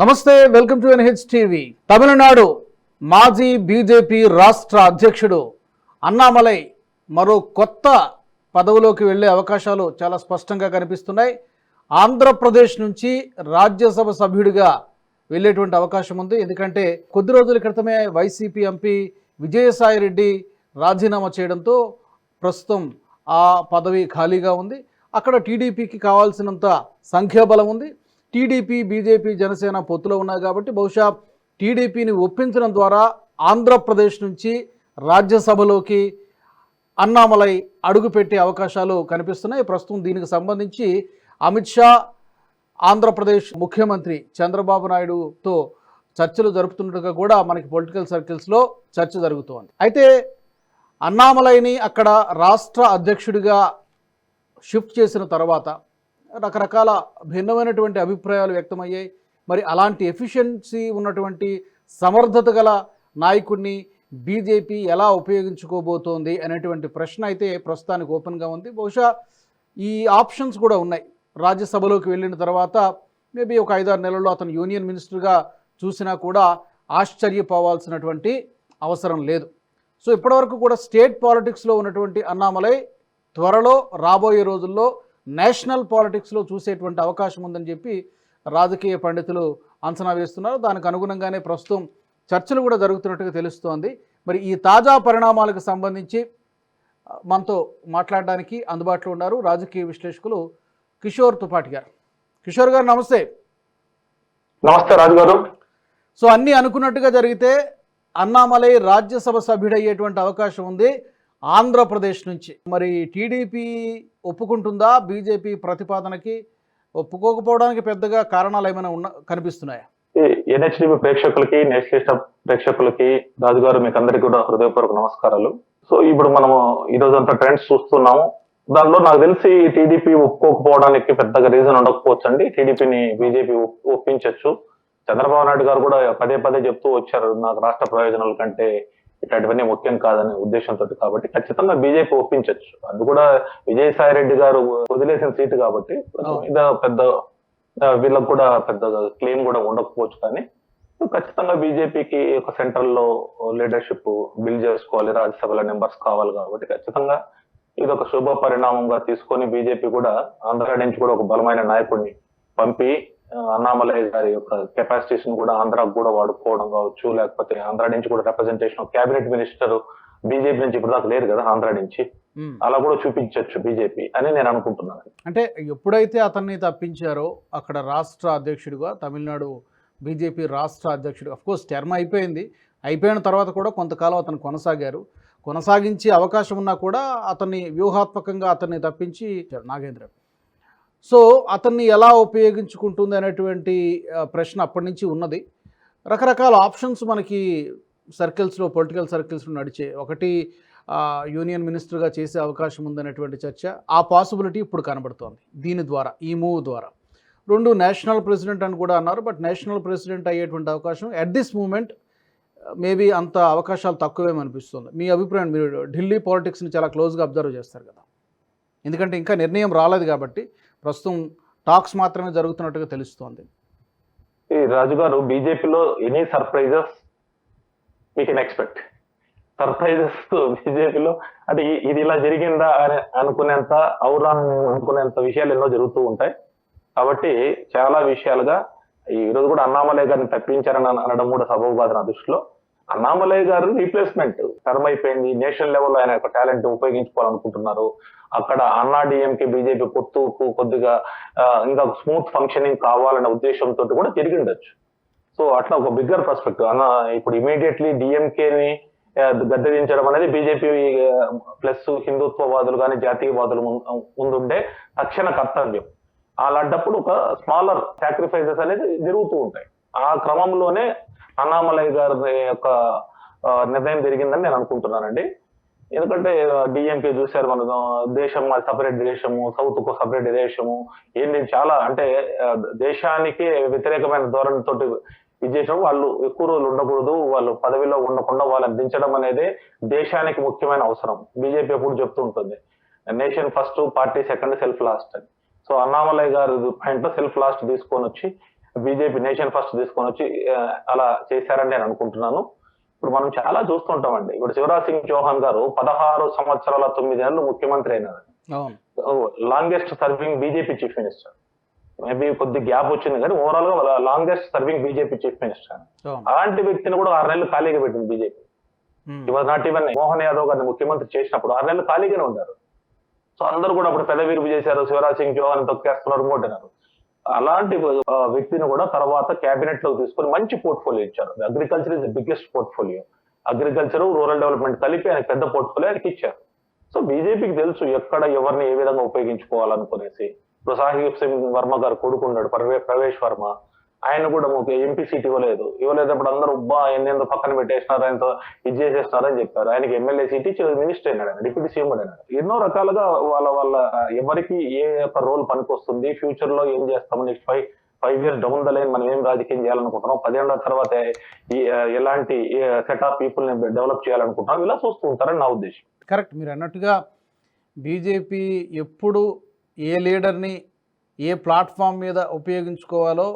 నమస్తే welcome to NH TV. Tamil Nadu మాజీ BJP రాష్ట్ర అధ్యక్షుడు అన్నామలై మరో కొత్త పదవిలోకి వెళ్ళే అవకాశాలు చాలా స్పష్టంగా కనిపిస్తున్నాయి. ఆంధ్రప్రదేశ్ నుంచి రాజ్యసభ సభ్యుడిగా వెళ్ళేటువంటి అవకాశం ఉంది. ఎందుకంటే కొద్ది రోజుల క్రితమే వైసీపీ ఎంపీ విజయసాయి రెడ్డి రాజీనామా చేయడంతో ప్రస్తుతం ఆ పదవి ఖాళీగా ఉంది. అక్కడ టీడీపీకి కావాల్సినంత సంఖ్యాబలం ఉంది. టీడీపీ బీజేపీ జనసేన పొత్తులో ఉన్నాయి కాబట్టి బహుశా టీడీపీని ఒప్పించడం ద్వారా ఆంధ్రప్రదేశ్ నుంచి రాజ్యసభలోకి అన్నామలై అడుగుపెట్టే అవకాశాలు కనిపిస్తున్నాయి. ప్రస్తుతం దీనికి సంబంధించి అమిత్ షా ఆంధ్రప్రదేశ్ ముఖ్యమంత్రి చంద్రబాబు నాయుడుతో చర్చలు జరుపుతున్నట్టుగా కూడా మనకి పొలిటికల్ సర్కిల్స్లో చర్చ జరుగుతోంది. అయితే అన్నామలైని అక్కడ రాష్ట్ర అధ్యక్షుడిగా షిఫ్ట్ చేసిన తర్వాత రకరకాల భిన్నమైనటువంటి అభిప్రాయాలు వ్యక్తమయ్యాయి. మరి అలాంటి ఎఫిషియన్సీ ఉన్నటువంటి సమర్థత గల నాయకుడిని బీజేపీ ఎలా ఉపయోగించుకోబోతోంది అనేటువంటి ప్రశ్న అయితే ప్రస్తుతానికి ఓపెన్గా ఉంది. బహుశా ఈ ఆప్షన్స్ కూడా ఉన్నాయి. రాజ్యసభలోకి వెళ్ళిన తర్వాత మేబీ ఒక ఐదారు నెలల్లో అతను యూనియన్ మినిస్టర్గా చూసినా కూడా ఆశ్చర్యపోవాల్సినటువంటి అవసరం లేదు. సో ఇప్పటివరకు కూడా స్టేట్ పాలిటిక్స్లో ఉన్నటువంటి అన్నామలై త్వరలో రాబోయే రోజుల్లో నేషనల్ పాలిటిక్స్లో చూసేటువంటి అవకాశం ఉందని చెప్పి రాజకీయ పండితులు అంచనా వేస్తున్నారు. దానికి అనుగుణంగానే ప్రస్తుతం చర్చలు కూడా జరుగుతున్నట్టుగా తెలుస్తోంది. మరి ఈ తాజా పరిణామాలకు సంబంధించి మనతో మాట్లాడడానికి అందుబాటులో ఉన్నారు రాజకీయ విశ్లేషకులు కిషోర్ తుపాటి గారు. కిషోర్ గారు నమస్తే. నమస్తే రాజు గారు సో అన్నీ అనుకున్నట్టుగా జరిగితే అన్నామలై రాజ్యసభ సభ్యుడయ్యేటువంటి అవకాశం ఉంది. ఆంధ్రప్రదేశ్ నుంచి. మరి టీడీపీ ఒప్పుకుంటుందా? బీజేపీ ప్రతిపాదనకి ఒప్పుకోకపోవడానికి పెద్దగా కారణాలు ఏమైనా ఉన్న కనిపిస్తున్నాయా? ఎన్హెచ్డిబి ప్రేక్షకులకి నేషనలిస్ట్ ప్రేక్షకులకి రాజు గారు మీకు అందరికీ కూడా హృదయపూర్వక నమస్కారాలు. సో ఇప్పుడు మనము ఈ అంతా ట్రెండ్స్ చూస్తున్నాము. దానిలో నాకు తెలిసి టీడీపీ ఒప్పుకోకపోవడానికి పెద్దగా రీజన్ ఉండకపోవచ్చు అండి టీడీపీని బీజేపీ ఒప్పించవచ్చు చంద్రబాబు నాయుడు గారు కూడా పదే పదే చెప్తూ వచ్చారు నాకు రాష్ట్ర ప్రయోజనాల కంటే ఇట్లాంటివన్నీ ముఖ్యం కాదనే ఉద్దేశంతో కాబట్టి ఖచ్చితంగా బీజేపీ ఒప్పించవచ్చు అది కూడా విజయసాయి రెడ్డి గారు వదిలేసిన సీటు కాబట్టి పెద్ద వీళ్ళకు కూడా పెద్ద క్లెయిమ్ కూడా ఉండకపోవచ్చు కానీ ఖచ్చితంగా బీజేపీకి ఒక సెంట్రల్లో లీడర్షిప్ బిల్డ్ చేసుకోవాలి రాజ్యసభలో నెంబర్స్ కావాలి కాబట్టి ఖచ్చితంగా ఇది ఒక శుభ పరిణామంగా తీసుకొని బీజేపీ కూడా ఆంధ్ర నుంచి కూడా ఒక బలమైన నాయకుడిని పంపి అన్నామలై గారి యొక్క కెపాసిటీస్ను కూడా ఆంధ్రాకు కూడా వాడుకోవడం కావచ్చు లేకపోతే ఆంధ్ర నుంచి కూడా రిప్రజెంటేషన్ క్యాబినెట్ మినిస్టర్ బీజేపీ నుంచి ఇప్పుడు దాకా లేరు కదా ఆంధ్ర నుంచి. అలా కూడా చూపించవచ్చు బీజేపీ అని నేను అనుకుంటున్నాను. అంటే ఎప్పుడైతే అతన్ని తప్పించారో అక్కడ రాష్ట్ర అధ్యక్షుడిగా తమిళనాడు బీజేపీ రాష్ట్ర అధ్యక్షుడు కోర్స్ టర్మ్ అయిపోయింది. అయిపోయిన తర్వాత కూడా కొంతకాలం అతను కొనసాగారు. కొనసాగించే అవకాశం ఉన్నా కూడా అతన్ని వ్యూహాత్మకంగా అతన్ని తప్పించి నాగేంద్ర సో అతన్ని ఎలా ఉపయోగించుకుంటుంది అనేటువంటి ప్రశ్న అప్పటి నుంచి ఉన్నది. రకరకాల ఆప్షన్స్ మనకి సర్కిల్స్లో పొలిటికల్ సర్కిల్స్లో నడిచే ఒకటి యూనియన్ మినిస్టర్గా చేసే అవకాశం ఉందనేటువంటి చర్చ ఆ పాసిబిలిటీ ఇప్పుడు కనబడుతోంది దీని ద్వారా ఈ మూవ్ ద్వారా. రెండు నేషనల్ ప్రెసిడెంట్ అని కూడా అన్నారు బట్ నేషనల్ ప్రెసిడెంట్ అయ్యేటువంటి అవకాశం అట్ దిస్ మూమెంట్ మేబీ అంత అవకాశాలు తక్కువేమనిపిస్తుంది మీ అభిప్రాయం మీరు ఢిల్లీ పాలిటిక్స్ని చాలా క్లోజ్గా అబ్జర్వ్ చేస్తారు కదా. ఎందుకంటే ఇంకా నిర్ణయం రాలేదు కాబట్టి ప్రస్తుతం టాక్స్ మాత్రమే జరుగుతున్నట్టుగా తెలుస్తోంది. ఈ రాజు గారు బీజేపీలో any surprises we can expect surprises బీజేపీలో అంటే ఇది ఇలా జరిగిందా అని అనుకునేంత అవురా అనుకునేంత విషయాలు ఎన్నో జరుగుతూ ఉంటాయి. కాబట్టి చాలా విషయాలుగా ఈ రోజు కూడా అన్నామలయ గారిని తప్పించారని అనడం కూడా సబబు నా దృష్టిలో. అన్నామలై గారు రీప్లేస్మెంట్ టర్మ్ అయిపోయింది. నేషనల్ లెవెల్లో ఆయన యొక్క టాలెంట్ ఉపయోగించుకోవాలనుకుంటున్నారు. అక్కడ అన్నా డిఎంకే బీజేపీ పొత్తుకు కొద్దిగా ఇంకా స్మూత్ ఫంక్షనింగ్ కావాలనే ఉద్దేశంతో కూడా తిరిగి ఉండొచ్చు సో అట్లా ఒక బిగ్గర్ పర్స్పెక్టివ్ అన్న ఇప్పుడు ఇమీడియట్లీ డిఎంకేని గద్దెదించడం అనేది బీజేపీ ప్లస్ హిందుత్వవాదులు కానీ జాతీయవాదులు ముందు- ముందుండే తక్షణ కర్తవ్యం. అలాంటప్పుడు ఒక స్మాలర్ సాక్రిఫైసెస్ అనేది జరుగుతూ ఉంటాయి. ఆ క్రమంలోనే అన్నామలై గారి యొక్క నిర్ణయం జరిగిందని నేను అనుకుంటున్నానండి. ఎందుకంటే డిఎంకే చూశారు మన దేశం సపరేట్ దేశము సౌత్కు సపరేట్ దేశము ఏంటి చాలా అంటే దేశానికి వ్యతిరేకమైన ధోరణితో ఇది వాళ్ళు ఎక్కువ రోజులు ఉండకూడదు వాళ్ళు పదవిలో ఉండకుండా వాళ్ళని దించడం అనేది దేశానికి ముఖ్యమైన అవసరం. బీజేపీ ఎప్పుడు చెప్తూ ఉంటుంది nation first party second self last అని. సో అన్నామలై గారు పాయింట్ సెల్ఫ్ లాస్ట్ తీసుకొని వచ్చి బీజేపీ నేషన్ ఫస్ట్ తీసుకొని వచ్చి అలా చేశారని నేను అనుకుంటున్నాను. ఇప్పుడు మనం చాలా చూస్తుంటామండి. ఇప్పుడు శివరాజ్ సింగ్ చౌహాన్ గారు పదహారు సంవత్సరాల తొమ్మిది నెలలు ముఖ్యమంత్రి అయినారు. Longest serving BJP chief minister. Maybe కొద్ది గ్యాప్ వచ్చింది కానీ ఓవరాల్గా longest serving BJP chief minister. అలాంటి వ్యక్తిని కూడా ఆరు నెలలు ఖాళీగా పెట్టింది బీజేపీ. ఇవాళ నాట్ ఈవెన్ మోహన్ యాదవ్ గారిని ముఖ్యమంత్రి చేసినప్పుడు ఆరు నెలలు ఖాళీగానే ఉన్నారు. సో అందరూ కూడా అప్పుడు పెదవిరుపు చేశారు. శివరాజ్ సింగ్ చౌహాన్ తొక్కేస్తున్నారు ఇంకోటినారు అలాంటి వ్యక్తిని కూడా తర్వాత కేబినెట్లో తీసుకొని మంచి పోర్ట్ఫోలియో ఇచ్చారు. Agriculture is the biggest portfolio agriculture rural development కలిపి ఆయన పెద్ద పోర్ట్ఫోలియో ఆయనకి ఇచ్చారు. సో బీజేపీకి తెలుసు ఎక్కడ ఎవరిని ఏ విధంగా ఉపయోగించుకోవాలనుకునేసి. ఇప్పుడు సాహిబ్ సింగ్ వర్మ గారు కొడుకున్నాడు ప్రవేశ్ వర్మ. ఆయన కూడా ఒక ఎంపీ సీట్ ఇవ్వలేదు. ఇవ్వలేదప్పుడు అందరూ ఉబ్బా ఎన్నెందో పక్కన పెట్టేసినారు? ఆయనతో ఇది చేసేస్తున్నారని చెప్పారు. ఆయనకి ఎమ్మెల్యే సీట్ ఇచ్చి మినిస్టర్ అయినాడు ఆయన డిప్యూటీ సీఎం అయినాడు. ఎన్నో రకాలుగా వాళ్ళ వాళ్ళ ఎవరికి ఏ యొక్క రోల్ పనికొస్తుంది ఫ్యూచర్లో ఏం చేస్తాము next five five years down the line మనం ఏం రాజకీయం చేయాలనుకుంటున్నాం పదేళ్ళ తర్వాత ఎలాంటి సెట్ ఆఫ్ పీపుల్ని డెవలప్ చేయాలనుకుంటున్నాం ఇలా చూస్తూ ఉంటారని నా ఉద్దేశం. కరెక్ట్. మీరు అన్నట్టుగా బీజేపీ ఎప్పుడు ఏ లీడర్ని ఏ ప్లాట్ఫామ్ మీద ఉపయోగించుకోవాలో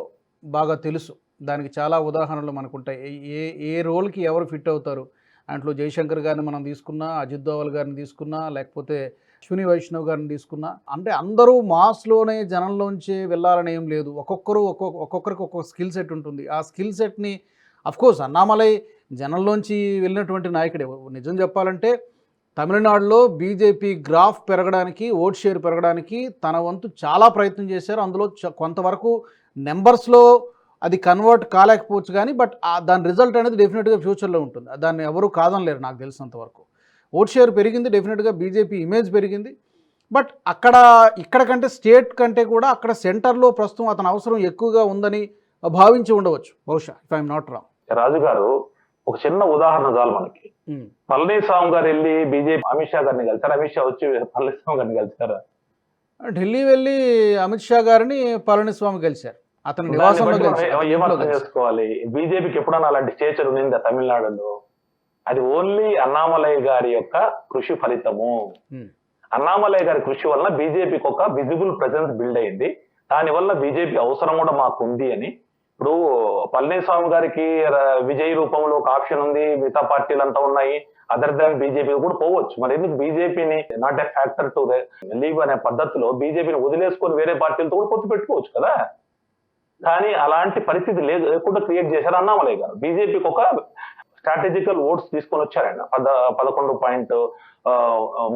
బాగా తెలుసు. దానికి చాలా ఉదాహరణలు మనకు ఉంటాయి ఏ- ఏ రోల్కి ఎవరు ఫిట్ అవుతారు? దాంట్లో జయశంకర్ గారిని మనం తీసుకున్నా అజిత్ దోవల్ గారిని తీసుకున్నా లేకపోతే అశ్విని వైష్ణవ్ గారిని తీసుకున్నా అంటే అందరూ మాస్లోనే జనంలోంచి వెళ్ళాలని ఏం లేదు. ఒక్కొక్కరు ఒక్కొక్క ఒక్కొక్కరికి ఒక్కొక్క స్కిల్ సెట్ ఉంటుంది. ఆ స్కిల్ సెట్ని అఫ్కోర్స్ అన్నామలై జనంలోంచి వెళ్ళినటువంటి నాయకుడే. నిజం చెప్పాలంటే తమిళనాడులో బీజేపీ గ్రాఫ్ పెరగడానికి ఓట్ షేర్ పెరగడానికి తన వంతు చాలా ప్రయత్నం చేశారు. అందులో చ- కొంతవరకు నెంబర్స్లో అది కన్వర్ట్ కాలేకపోవచ్చు కానీ బట్ దాని రిజల్ట్ అనేది డెఫినెట్గా ఫ్యూచర్లో ఉంటుంది. దాన్ని ఎవరు కాదనలేరు నాకు తెలిసినంత వరకు. ఓట్ షేర్ పెరిగింది డెఫినెట్గా బీజేపీ ఇమేజ్ పెరిగింది. బట్ అక్కడ ఇక్కడ కంటే స్టేట్ కంటే కూడా అక్కడ సెంటర్లో ప్రస్తుతం అతని అవసరం ఎక్కువగా ఉందని భావించి ఉండవచ్చు. బహుశా if I'm not wrong Raju గారు ఒక చిన్న ఉదాహరణ చాలు మనకి. పళనిస్వామి గారు వెళ్ళి బీజేపీ అమిత్ షా గారిని కలిసారు? అమిత్ షా వచ్చి పళనిస్వామి గారిని కలిసారు? ఢిల్లీ వెళ్ళి అమిత్ షా గారిని పళనిస్వామి కలిశారు. అతని నివాసంలో. చేసుకోవాలి? బీజేపీకి ఎప్పుడన్నా అలాంటి స్టేచర్ ఉండిందా తమిళనాడులో? అది ఓన్లీ అన్నామలై గారి యొక్క కృషి ఫలితము. అన్నామలై గారి కృషి వలన బీజేపీకి ఒక విజిబుల్ ప్రెసెన్స్ బిల్డ్ అయింది. దాని వల్ల బీజేపీ అవసరం కూడా మాకు ఉంది అని. ఇప్పుడు పళనిస్వామి గారికి విజయ్ రూపంలో ఒక ఆప్షన్ ఉంది మిగతా పార్టీలు అంతా ఉన్నాయి. అదర్ దాన్ బీజేపీ కూడా పోవచ్చు. మరి ఎందుకు బీజేపీని not a factor to leave అనే పద్ధతిలో బీజేపీని వదిలేసుకొని వేరే పార్టీలతో కూడా పొత్తు పెట్టుకోవచ్చు కదా? కానీ అలాంటి పరిస్థితి లేదు. లేకుండా క్రియేట్ చేశారు అన్నామలే గారు. బీజేపీకి ఒక స్ట్రాటజికల్ ఓట్స్ తీసుకొని వచ్చారండి పద పదకొండు పాయింట్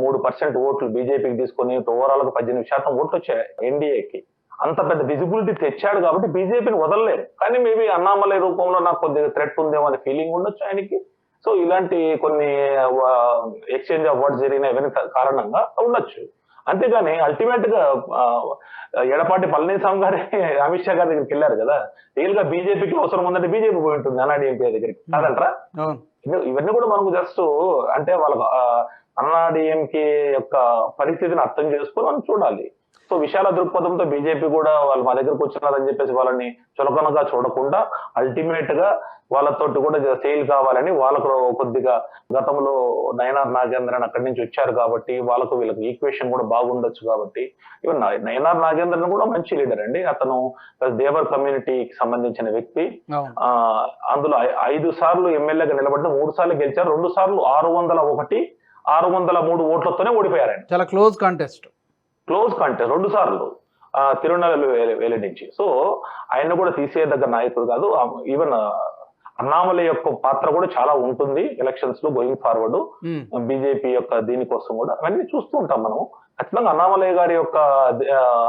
మూడు పర్సెంట్ ఓట్లు బీజేపీకి తీసుకొని ఓవరాల్గా పద్దెనిమిది శాతం ఓట్లు వచ్చాయి ఎన్డీఏకి అంత పెద్ద విజిబిలిటీ తెచ్చాడు కాబట్టి బీజేపీని వదలలేరు కానీ మేబీ అన్నామలై రూపంలో నాకు కొద్దిగా థ్రెట్ ఉందేమో అనే ఫీలింగ్ ఉండొచ్చు ఆయనకి. సో ఇలాంటి కొన్ని ఎక్స్చేంజ్ ఆఫ్ వర్డ్స్ జరిగిన ఇవన్నీ కారణంగా ఉండొచ్చు. అంతేగాని అల్టిమేట్గా ఎడపాటి పళనిస్వామి గారే అమిత్ షా గారి దగ్గరికి వెళ్ళారు కదా. రియల్గా బీజేపీకి అవసరం ఉందంటే బీజేపీ పోయి ఉంటుంది అన్నాడీఎంకే దగ్గరికి. కాదంటారా? అవును. ఇవి- ఇవన్నీ కూడా మనకు జస్ట్ అంటే వాళ్ళకు అన్నాడీఎంకే యొక్క పరిస్థితిని అర్థం చేసుకొని మనం చూడాలి. సో విశాల దృక్పథంతో బీజేపీ కూడా వాళ్ళు మా దగ్గరకు వచ్చినారని చెప్పేసి వాళ్ళని చులకనగా చూడకుండా అల్టిమేట్గా వాళ్ళతోటి కూడా సేల్ కావాలని వాళ్ళకు కొద్దిగా గతంలో నయనార్ నాగేంద్రన్ అక్కడి నుంచి వచ్చారు కాబట్టి వాళ్ళకు వీళ్ళకి ఈక్వేషన్ కూడా బాగుండొచ్చు కాబట్టి ఈవెన్ నయనార్ నాగేంద్రన్ కూడా మంచి లీడర్ అండి. అతను దేవర్ కమ్యూనిటీకి సంబంధించిన వ్యక్తి. ఆ అందులో ఐదు సార్లు ఎమ్మెల్యేగా నిలబడిన మూడు సార్లు గెలిచారు. రెండు సార్లు ఆరు వందల ఒకటి ఆరు వందల మూడు ఓట్లతోనే ఓడిపోయారు ఆయన చాలా క్లోజ్ కాంటెస్ట్. క్లోజ్ కంటెస్ట్ రెండు సార్లు ఆ, తిరునెల్వేలి వె- వెల్లి నుంచి సో ఆయన కూడా తీసేయదగ్గ నాయకుడు కాదు ఈవెన్ అన్నామలై యొక్క పాత్ర కూడా చాలా ఉంటుంది ఎలక్షన్స్లో గోయింగ్ ఫార్వర్డ్ బీజేపీ యొక్క దీనికోసం కూడా. అవన్నీ చూస్తూ ఉంటాం మనం. ఖచ్చితంగా అన్నామలై గారి యొక్క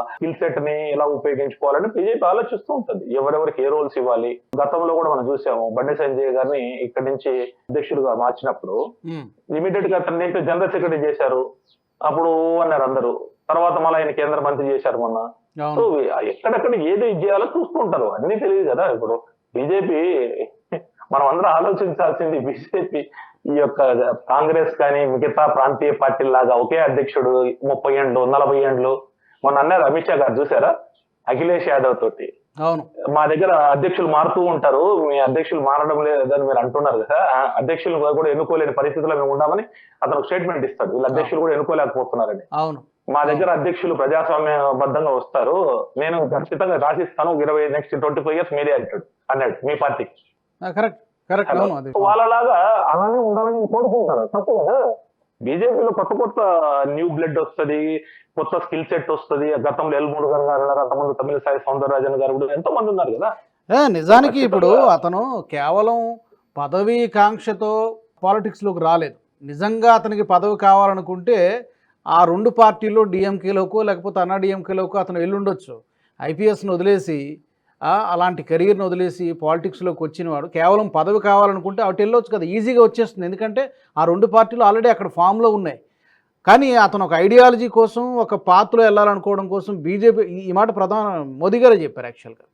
స్కిల్ సెట్ని ఎలా ఉపయోగించుకోవాలని బీజేపీ ఆలోచిస్తూ ఉంటుంది. ఎవరెవరికి ఏ రోల్స్ ఇవ్వాలి? గతంలో కూడా మనం చూసాము బండి సంజయ్ గారిని ఇక్కడి నుంచి అధ్యక్షుడిగా మార్చినప్పుడు ఇమీడియట్గా అతన్ని జనరల్ సెక్రటరీ చేశారు. అప్పుడు అన్నారు అందరూ తర్వాత మళ్ళీ ఆయన కేంద్ర మంత్రి చేశారు మొన్న. సో ఎక్కడెక్కడ ఏది చేయాలో చూస్తూ ఉంటారు అన్ని తెలియదు కదా ఇప్పుడు. బీజేపీ మనం అందరం ఆలోచించాల్సింది బీజేపీ ఈ యొక్క కాంగ్రెస్ కానీ మిగతా ప్రాంతీయ పార్టీల లాగా ఒకే అధ్యక్షుడు ముప్పై ఏండ్లు నలభై ఏండ్లు మొన్న అన్నారు అమిత్ షా గారు చూసారా అఖిలేష్ యాదవ్ తోటి. మా దగ్గర అధ్యక్షులు మారుతూ ఉంటారు. మీ అధ్యక్షులు మారడం లేదని మీరు అంటున్నారు కదా. అధ్యక్షులు కూడా ఎన్నుకోలేని పరిస్థితిలో మేము ఉన్నామని అతను స్టేట్మెంట్ ఇస్తాడు. వీళ్ళ అధ్యక్షులు కూడా ఎన్నుకోలేకపోతున్నారని. అవును. మా దగ్గర అధ్యక్షులు ప్రజాస్వామ్యబద్ధంగా వస్తారు. నేను ఖచ్చితంగా రాసిస్తాను. ఇరవై నెక్స్ట్ ట్వంటీ ఫైవ్ ఇయర్స్ మీరే అంటాడు. అన్నాడు మీ పార్టీకి వాళ్ళలాగా అలానే ఉండాలని కోరుకుంటారు తప్పు కదా? బీజేపీలో కొత్త కొత్త న్యూ బ్లడ్ వస్తది కొత్త స్కిల్ సెట్ వస్తది. గతంలో ఎల్ మురుగన్ గారు ఉన్నారు. అంతమంది తమిళ సాయి సౌందరరాజన్ గారు కూడా ఎంతో మంది ఉన్నారు కదా? నిజానికి ఇప్పుడు. అతను కేవలం పదవీ కాంక్షతో పాలిటిక్స్లోకి రాలేదు. నిజంగా అతనికి పదవి కావాలనుకుంటే ఆ రెండు పార్టీల్లో డిఎంకేలోకో లేకపోతే అన్నా డిఎంకేలోకో అతను వెళ్ళుండొచ్చు ఐపీఎస్ను వదిలేసి అలాంటి కెరీర్ని వదిలేసి పాలిటిక్స్లోకి వచ్చినవాడు కేవలం పదవి కావాలనుకుంటే అటు వెళ్ళొచ్చు కదా ఈజీగా వచ్చేస్తుంది. ఎందుకంటే ఆ రెండు పార్టీలు ఆల్రెడీ అక్కడ ఫామ్లో ఉన్నాయి. కానీ అతను ఒక ఐడియాలజీ కోసం ఒక పాత్రలో వెళ్ళాలనుకోవడం కోసం బీజేపీ ఈ- మాట ప్రధాన మోదీ గారే చెప్పారు యాక్చువల్గా.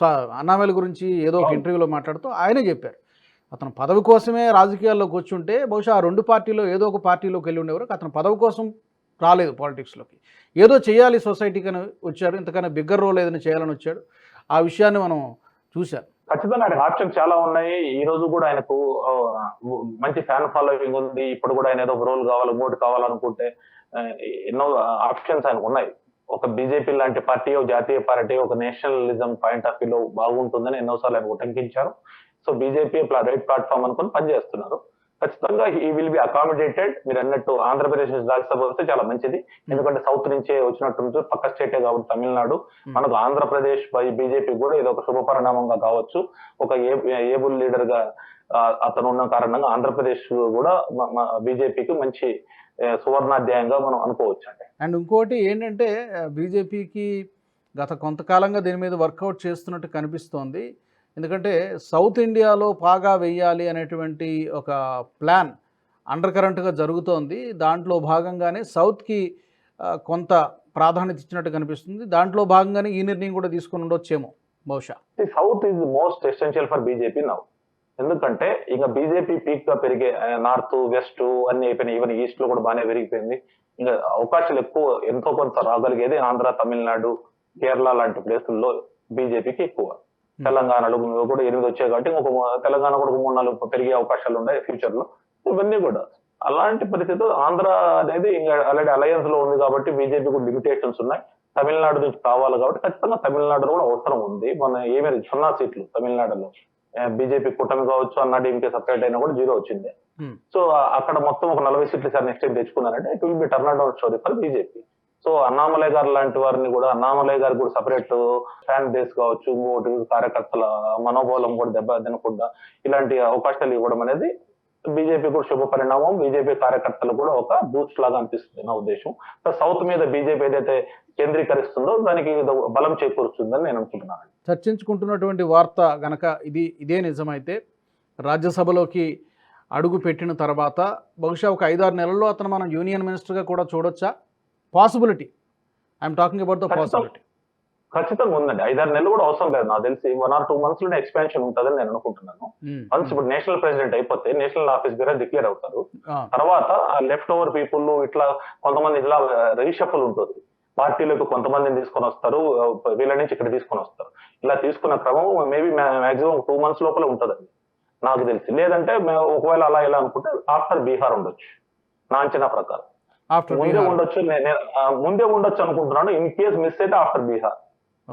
సో అన్నామల గురించి ఏదో ఒక. ఇంటర్వ్యూలో మాట్లాడుతూ ఆయనే చెప్పారు. అతను పదవి కోసమే రాజకీయాల్లోకి వచ్చి ఉంటే బహుశా ఆ రెండు పార్టీలో ఏదో ఒక పార్టీలోకి వెళ్ళి ఉండేవారు అతను పదవి కోసం రాలేదు పాలిటిక్స్లోకి. ఏదో చేయాలి సొసైటీకి అని వచ్చారు ఇంతకన్నా బిగ్గర్ రోల్ ఏదైనా చేయాలని వచ్చాడు. ఆ విషయాన్ని మనం చూశాం. ఖచ్చితంగా ఆయన ఆప్షన్ చాలా ఉన్నాయి. ఈ రోజు కూడా ఆయనకు మంచి ఫ్యాన్ ఫాలోయింగ్ ఉంది. ఇప్పుడు కూడా ఆయన ఏదో ఒక రోల్ కావాలి ఓటు కావాలనుకుంటే ఎన్నో ఆప్షన్స్ ఆయనకు ఉన్నాయి. ఒక బీజేపీ లాంటి పార్టీ ఒక జాతీయ పార్టీ ఒక నేషనలిజం పాయింట్ ఆఫ్ వ్యూలో బాగుంటుందని ఎన్నోసార్లు ఆయన ఉటంకించారు. సో బీజేపీ రైట్ ప్లాట్ఫామ్ అనుకుని పనిచేస్తున్నారు. ఖచ్చితంగా ఈ విల్ బి అకామిడేటెడ్ మీరు అన్నట్టు ఆంధ్రప్రదేశ్ నుంచి రాజ్యసభ వస్తే చాలా మంచిది. ఎందుకంటే సౌత్ నుంచే వచ్చినట్టు పక్క స్టేటే కాబట్టి తమిళనాడు. మనకు ఆంధ్రప్రదేశ్ బీజేపీ కూడా ఇది ఒక శుభ పరిణామంగా కావచ్చు. ఒక ఏబుల్ లీడర్గా అతను ఉన్న కారణంగా ఆంధ్రప్రదేశ్ కూడా బీజేపీకి మంచి సువర్ణాధ్యాయంగా మనం అనుకోవచ్చు అండి. అండ్ ఇంకోటి ఏంటంటే బీజేపీకి గత కొంతకాలంగా దీని మీద వర్కౌట్ చేస్తున్నట్టు కనిపిస్తోంది. ఎందుకంటే సౌత్ ఇండియాలో పాగా వెయ్యాలి అనేటువంటి ఒక ప్లాన్ అండర్ కరెంట్గా జరుగుతోంది. దాంట్లో భాగంగానే సౌత్కి కొంత ప్రాధాన్యత ఇచ్చినట్టు కనిపిస్తుంది. దాంట్లో భాగంగానే ఈ నిర్ణయం కూడా తీసుకుని ఉండొచ్చేమో బహుశా. South is most essential for BJP now ఎందుకంటే ఇక బీజేపీ పీక్గా పెరిగే నార్త్ వెస్ట్ అన్ని అయిపోయినాయి. ఈవెన్ ఈస్ట్లో కూడా బాగానే పెరిగిపోయింది. ఇంకా అవకాశాలు ఎక్కువ ఎంతో కొంత రాగలిగేది ఆంధ్ర తమిళనాడు కేరళ లాంటి ప్లేసుల్లో బీజేపీకి ఎక్కువ. తెలంగాణలో కూడా ఎనిమిది వచ్చాయి కాబట్టి ఇంకొక తెలంగాణ కూడా ఒక మూడు నాలుగు పెరిగే అవకాశాలు ఉన్నాయి ఫ్యూచర్లో. ఇవన్నీ కూడా. అలాంటి పరిస్థితుల్లో ఆంధ్ర అనేది ఇంకా ఆల్రెడీ అలయన్స్లో ఉంది కాబట్టి బీజేపీ కూడా లిమిటేషన్స్ ఉన్నాయి. తమిళనాడు నుంచి కావాలి కాబట్టి ఖచ్చితంగా తమిళనాడులో కూడా అవసరం ఉంది. మన ఏమీ సున్నా సీట్లు తమిళనాడులో. బీజేపీ కూటమి కావచ్చు అన్నా డీఎంకే సపరేట్ అయినా కూడా జీరో వచ్చింది. సో అక్కడ మొత్తం ఒక నలభై సీట్లు sir next time తెచ్చుకున్నారంటే it will be turn out story for BJP so Annamalai గారు లాంటి వారిని కూడా అన్నామలై గారు కూడా సపరేట్ ఫ్యాన్ బేస్ కావచ్చు ఓటు కార్యకర్తల మనోబలం కూడా దెబ్బ తినకుండా ఇలాంటి అవకాశాలు ఇవ్వడం అనేది బీజేపీ కూడా శుభ పరిణామం. బీజేపీ కార్యకర్తలు కూడా ఒక బూస్ట్ లాగా అనిపిస్తుంది నా ఉద్దేశం. సో సౌత్ మీద బీజేపీ ఏదైతే కేంద్రీకరిస్తుందో దానికి బలం చేకూరుస్తుందని నేను అనుకుంటున్నాను. చర్చించుకుంటున్నటువంటి వార్త గనక ఇది ఇదే నిజమైతే రాజ్యసభలోకి అడుగు పెట్టిన తర్వాత బహుశా ఒక ఐదారు నెలల్లో అతను మనం యూనియన్ మినిస్టర్గా కూడా చూడొచ్చా? Possibility I'm talking about the possibility ఖచ్చితంగా ఉందండి. ఐదారు నెలలు కూడా అవసరం లేదు నాకు తెలిసి. వన్ ఆర్ టూ మంత్స్లోనే ఎక్స్పాన్షన్ ఉంటుందని నేను అనుకుంటున్నాను. వన్స్ ఇప్పుడు నేషనల్ ప్రెసిడెంట్ అయిపోతే నేషనల్ ఆఫీస్గా డిక్లేర్ అవుతారు. తర్వాత ఆ లెఫ్ట్ ఓవర్ పీపుల్ ఇట్లా కొంతమంది ఇట్లా రీషఫల్ ఉంటుంది. పార్టీలకు కొంతమందిని తీసుకొని వస్తారు. వీళ్ళ నుంచి ఇక్కడ తీసుకొని వస్తారు. ఇలా తీసుకున్న క్రమం మేబీ మాక్సిమం టూ మంత్స్ లోపల ఉంటుందండి. నాకు తెలిసి. లేదంటే ఒకవేళ అలా ఇలా అనుకుంటే ఆఫ్టర్ బీహార్ ఉండొచ్చు. నా అంచనా ప్రకారం. ఆఫ్టర్ ముందే ఉండొచ్చు నే- నే- ఆ, ముందే ఉండొచ్చు అనుకుంటున్నాను. ఇన్ కేస్ మిస్ అయితే ఆఫ్టర్ బీహార్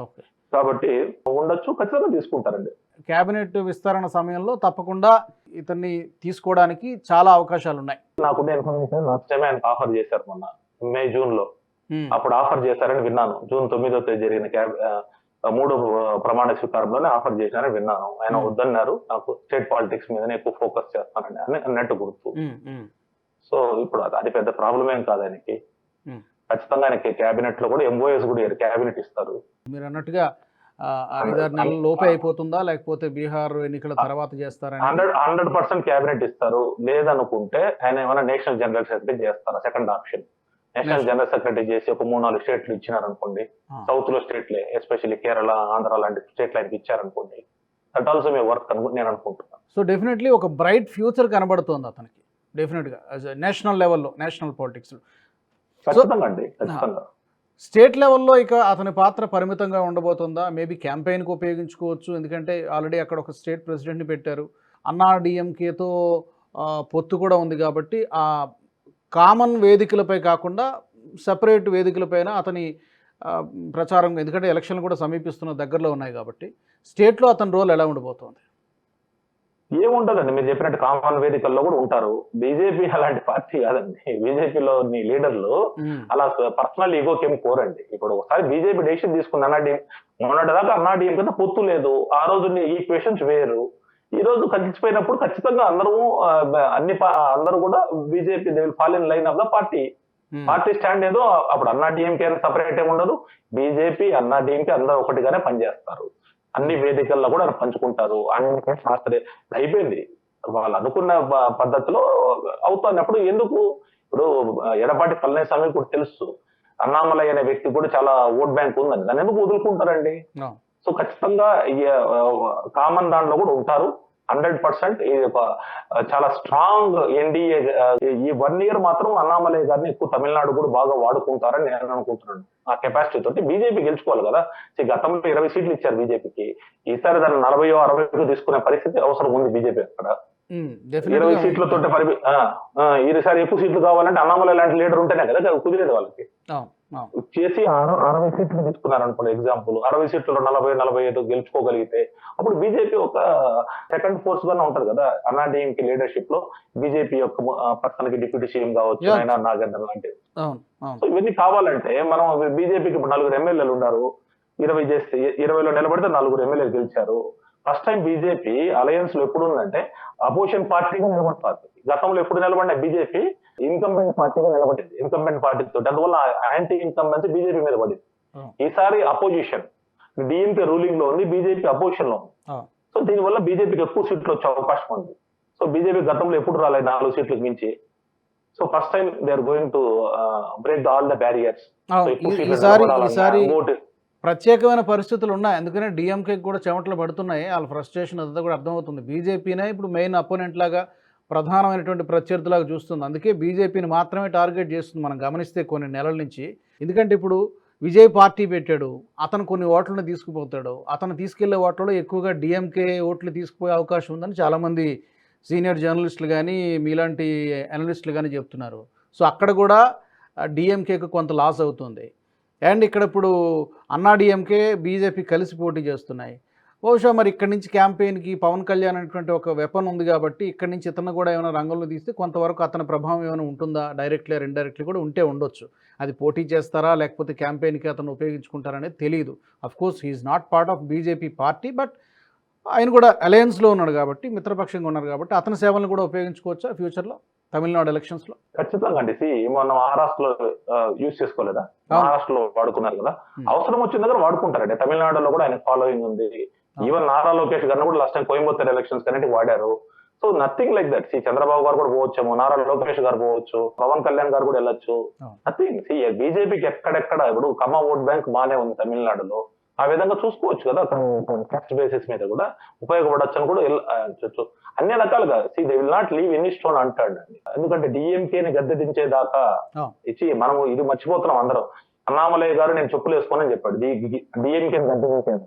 ఓకే కాబట్టి ఉండొచ్చు ఖచ్చితంగా తీసుకుంటారండి. కేబినెట్ విస్తరణ సమయంలో తప్పకుండా ఇతన్ని తీసుకోవడానికి చాలా అవకాశాలు ఉన్నాయి నాకుండే ఇన్ఫర్మేషన్ లాస్ట్ టైం ఆయనకు ఆఫర్ చేశారు మొన్న మే జూన్లో Hmm. అప్పుడు ఆఫర్ చేశారని విన్నాను. జూన్ తొమ్మిదో తేదీ జరిగిన మూడో ప్రమాణ స్వీకారంలోనే ఆఫర్ చేశారని విన్నాను. ఆయన Hmm. వద్దన్నారు. నాకు స్టేట్ పాలిటిక్స్ మీదనే ఎక్కువ ఫోకస్ చేస్తానని అని అన్నట్టు గుర్తు. Hmm. సో ఇప్పుడు అది- పెద్ద ప్రాబ్లం ఏం కాదు ఆయనకి. ఖచ్చితంగా ఆయనకి క్యాబినెట్లో కూడా ఎంఓఎస్ కూడా క్యాబినెట్ ఇస్తారు. మీరు అన్నట్టుగా ఐదారు నెలల లోపే అయిపోతుందా? లేకపోతే బీహార్ ఎన్నికల తర్వాత చేస్తారని? హండ్రెడ్ హండ్రెడ్ పర్సెంట్ క్యాబినెట్ ఇస్తారు. లేదనుకుంటే ఆయన ఏమైనా నేషనల్ జనరల్ సెక్రటరీ చేస్తారా? Second option national general secretary చేసి ఒక మూడు నాలుగు స్టేట్లు ఇచ్చినారనుకోండి. సౌత్లో స్టేట్లే ఎస్పెషల్లీ కేరళ ఆంధ్ర లాంటి స్టేట్లు ఆయనకి ఇచ్చారనుకోండి. దట్ ఆల్సో మే వర్క్ అనుకుంటే నేను అనుకుంటున్నాను సో డెఫినెట్లీ ఒక బ్రైట్ ఫ్యూచర్ కనబడుతోంది అతనికి. డెఫినెట్గా నేషనల్ లెవెల్లో నేషనల్ పాలిటిక్స్లో స్టేట్ లెవెల్లో ఇక అతని పాత్ర పరిమితంగా ఉండబోతుందా? మేబీ క్యాంపెయిన్కి ఉపయోగించుకోవచ్చు. ఎందుకంటే ఆల్రెడీ అక్కడ ఒక స్టేట్ ప్రెసిడెంట్ని పెట్టారు. అన్నా డిఎంకేతో పొత్తు కూడా ఉంది కాబట్టి ఆ కామన్ వేదికలపై కాకుండా సెపరేట్ వేదికలపైన అతని ప్రచారం. ఎందుకంటే ఎలక్షన్లు కూడా సమీపిస్తున్న దగ్గరలో ఉన్నాయి కాబట్టి స్టేట్లో అతని రోల్ ఎలా ఉండబోతోంది? ఏముంటదండి మీరు చెప్పినట్టు కామన్ వేదికల్లో కూడా ఉంటారు. బీజేపీ అలాంటి పార్టీ కాదండి. బీజేపీలో లీడర్లు అలా పర్సనల్ ఈగోకి ఏం కోరండి. ఇప్పుడు ఒకసారి బీజేపీ డెసిషన్ తీసుకుంది దాకా అన్నా డీఎం కింద పొత్తు లేదు. ఆ రోజు ఈ క్వశ్చన్స్ వేరు. ఈ రోజు కలిసిపోయినప్పుడు ఖచ్చితంగా అందరూ అన్ని అందరూ కూడా BJP they will fall in line of the party. Party stand ఏదో అప్పుడు అన్నా డిఎంకే అని సపరేట్ ఏమి ఉండదు బీజేపీ అన్నా డిఎంకే అందరూ ఒకటిగానే పనిచేస్తారు. అన్ని వేదికల్లో కూడా పంచుకుంటారు. అన్ని శాస్త్రే అయిపోయింది. వాళ్ళు అనుకున్న పద్ధతిలో అవుతున్నప్పుడు ఎందుకు? ఇప్పుడు ఎడపాటి పళనిస్వామి కూడా తెలుసు. అన్నామలై అనే వ్యక్తి కూడా చాలా ఓట్ బ్యాంక్ ఉందని. దాన్ని ఎందుకు వదులుకుంటారండి? సో ఖచ్చితంగా కామన్ దాంట్లో కూడా ఉంటారు. హండ్రెడ్ పర్సెంట్ ఇది ఒక చాలా స్ట్రాంగ్ ఎన్డీఏ ఈ వన్ ఇయర్ మాత్రం అన్నామలై గారిని ఎక్కువ తమిళనాడు కూడా బాగా వాడుకుంటారని నేను అనుకుంటున్నాను. ఆ కెపాసిటీ తోటి బీజేపీ గెలుచుకోవాలి కదా. గతంలో ఇరవై సీట్లు ఇచ్చారు బీజేపీకి. ఈసారి దాన్ని నలభై అరవై తీసుకునే పరిస్థితి అవసరం ఉంది బీజేపీ అక్కడ. ఇరవై definitely సీట్లతో పరిమి ఆ, ఆ, ఈసారి ఎక్కువ సీట్లు కావాలంటే అన్నామలై లాంటి లీడర్ ఉంటేనే కదా కుదిరేది వాళ్ళకి. చేసి అర- అరవై సీట్లు తీసుకున్నారు అనుకోండి ఎగ్జాంపుల్ అరవై సీట్లలో నలభై నలభై ఐదు గెలుచుకోగలిగితే అప్పుడు బీజేపీ ఒక సెకండ్ ఫోర్స్ గానే ఉంటది కదా? అన్నా కి లీడర్షిప్లో బీజేపీ యొక్క పర్సన్కి డిప్యూటీ సీఎం కావచ్చు. ఆయన నాగేంద్ర లాంటివి. సో ఇవన్నీ కావాలంటే మనం బీజేపీకి ఇప్పుడు నలుగురు ఎమ్మెల్యేలు ఉన్నారు. ఇరవై చేస్తే ఇరవైలో నిలబడితే నలుగురు ఎమ్మెల్యేలు గెలిచారు. ఫస్ట్ టైం బీజేపీ అలయన్స్లో ఎప్పుడు ఉందంటే అపోజిషన్ పార్టీగా నిలబడతారు. గతంలో ఎప్పుడు నిలబడిన బీజేపీ ఇన్కంబెంట్ పార్టీగా నిలబడింది. ఇన్కంబెంట్ పార్టీ తోటి. అందువల్ల యాంటీ ఇన్కంబెన్సీ బీజేపీ మీద పడింది. ఈసారి అపోజిషన్ డిఎంకే రూలింగ్లో ఉంది బీజేపీ అపోజిషన్లో ఉంది. సో దీనివల్ల బీజేపీకి ఎక్కువ సీట్లు వచ్చే అవకాశం ఉంది. సో బీజేపీ గతంలో ఎప్పుడు రాలేదు నాలుగు సీట్లకు మించి. So first time they are going to break all the barriers ఈసారి ప్రత్యేకమైన పరిస్థితులు ఉన్నాయి. అందుకనే డిఎంకే కూడా చెమటలు పడుతున్నాయి. వాళ్ళ ఫ్రస్ట్రేషన్ అదంతా కూడా అర్థమవుతుంది. బీజేపీనే ఇప్పుడు మెయిన్ అపోనెంట్ లాగా ప్రధానమైనటువంటి ప్రత్యర్థిలాగా చూస్తుంది. అందుకే బీజేపీని మాత్రమే టార్గెట్ చేస్తుంది మనం గమనిస్తే కొన్ని నెలల నుంచి. ఎందుకంటే ఇప్పుడు విజయ్ పార్టీ పెట్టాడు. అతను కొన్ని ఓట్లను తీసుకుపోతాడు. అతను తీసుకెళ్ళే ఓట్లలో ఎక్కువగా డిఎంకే ఓట్లు తీసుకుపోయే అవకాశం ఉందని చాలామంది సీనియర్ జర్నలిస్టులు కానీ మీలాంటి అనలిస్టులు కానీ చెప్తున్నారు. సో అక్కడ కూడా డిఎంకేకు కొంత లాస్ అవుతుంది. అండ్ ఇక్కడ ఇప్పుడు అన్నా డిఎంకే బీజేపీ కలిసి పోటీ చేస్తున్నాయి. బహుశా మరి ఇక్కడి నుంచి క్యాంపెయిన్కి పవన్ కళ్యాణ్ అనేటువంటి ఒక వెపన్ ఉంది కాబట్టి ఇక్కడి నుంచి ఇతను కూడా ఏమైనా రంగంలో తీస్తే కొంతవరకు అతని ప్రభావం ఏమైనా ఉంటుందా? డైరెక్ట్లీ ఇండైరెక్ట్లీ కూడా ఉంటే ఉండొచ్చు. అది పోటీ చేస్తారా? లేకపోతే క్యాంపెయిన్కి అతను ఉపయోగించుకుంటారనేది తెలియదు of course he's not part of BJP party but ఆయన కూడా అలయన్స్లో ఉన్నాడు కాబట్టి మిత్రపక్షంగా ఉన్నారు కాబట్టి అతని సేవలను కూడా ఉపయోగించుకోవచ్చా? ఫ్యూచర్లో తమిళనాడు ఎలక్షన్స్లో? ఖచ్చితంగా అండి. See, మనం మహారాష్ట్రలో యూజ్ చేసుకోలేదా. మహారాష్ట్రలో వాడుకున్నారు కదా. అవసరం వచ్చిన దగ్గర వాడుకుంటారండి. తమిళనాడులో కూడా ఆయన ఫాలోయింగ్ ఉంది. ఈవెన్ నారా లోకేష్ గారిని కూడా లాస్ట్ టైం కోయంబత్తూర్ ఎలక్షన్స్ కనేటి వాడారు. So nothing like that see Chandrababu గారు కూడా పోవచ్చేమో నారా లోకేష్ గారు పోవచ్చు పవన్ కళ్యాణ్ గారు కూడా వెళ్ళొచ్చు. నథింగ్ సి బీజేపీకి ఎక్కడెక్కడ ఇప్పుడు కమ్మ ఓట్ బ్యాంక్ బానే ఉంది తమిళనాడులో. ఆ విధంగా చూసుకోవచ్చు కదా. క్యాస్ట్ బేసిస్ మీద కూడా ఉపయోగపడొచ్చు అని కూడా అన్ని రకాలుగా see they will not leave any stone అంటాడు ఎందుకంటే డిఎంకే ని గద్దె దించేదాకా. ఇచ్చి మనం ఇది మర్చిపోతున్నాం అందరం. అన్నామలయ్య గారు నేను చెప్పులు వేసుకోనని చెప్పాడు. డిఎంకే గద్దె.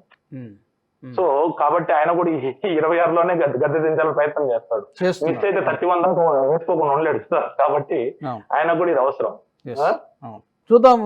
సో కాబట్టి ఆయన కూడా ఈ ఇరవై ఆరులోనే గద్దె దించాలని ప్రయత్నం చేస్తాడు. మిస్ అయితే థర్టీ వన్ దాకా వేసుకోకుండా ఉండలేడు కాబట్టి. ఆయన కూడా ఇది అవసరం. చూద్దాం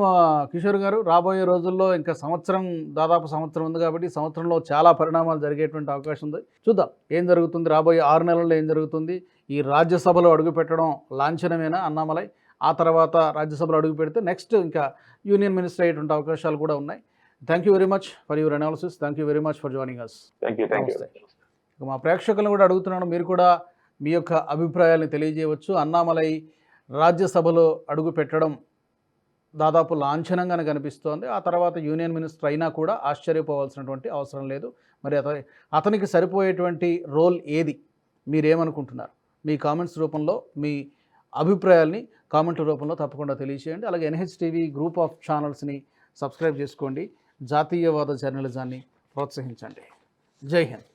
కిషోర్ గారు. రాబోయే రోజుల్లో ఇంకా సంవత్సరం దాదాపు సంవత్సరం ఉంది కాబట్టి సంవత్సరంలో చాలా పరిణామాలు జరిగేటువంటి అవకాశం ఉంది. చూద్దాం ఏం జరుగుతుంది? రాబోయే ఆరు నెలల్లో ఏం జరుగుతుంది? ఈ రాజ్యసభలో అడుగు పెట్టడం లాంఛనమేనా అన్నామలై? ఆ తర్వాత రాజ్యసభలో అడుగు పెడితే నెక్స్ట్ ఇంకా యూనియన్ మినిస్టర్ అయ్యేటువంటి అవకాశాలు కూడా ఉన్నాయి. Thank you very much for your analysis. Thank you very much for joining us మా ప్రేక్షకులను కూడా అడుగుతున్నాను. మీరు కూడా మీ యొక్క అభిప్రాయాలను తెలియజేయవచ్చు. అన్నామలై రాజ్యసభలో అడుగు పెట్టడం దాదాపు లాంఛనంగానే కనిపిస్తోంది. ఆ తర్వాత యూనియన్ మినిస్టర్ అయినా కూడా ఆశ్చర్యపోవాల్సినటువంటి అవసరం లేదు. మరి అతని అతనికి సరిపోయేటువంటి రోల్ ఏది? మీరేమనుకుంటున్నారు? మీ కామెంట్స్ రూపంలో మీ అభిప్రాయాల్ని కామెంట్ల రూపంలో తప్పకుండా తెలియచేయండి. అలాగే ఎన్హెచ్టీవీ గ్రూప్ ఆఫ్ ఛానల్స్ని సబ్స్క్రైబ్ చేసుకోండి. జాతీయవాద జర్నలిజాన్ని ప్రోత్సహించండి. జై హింద్.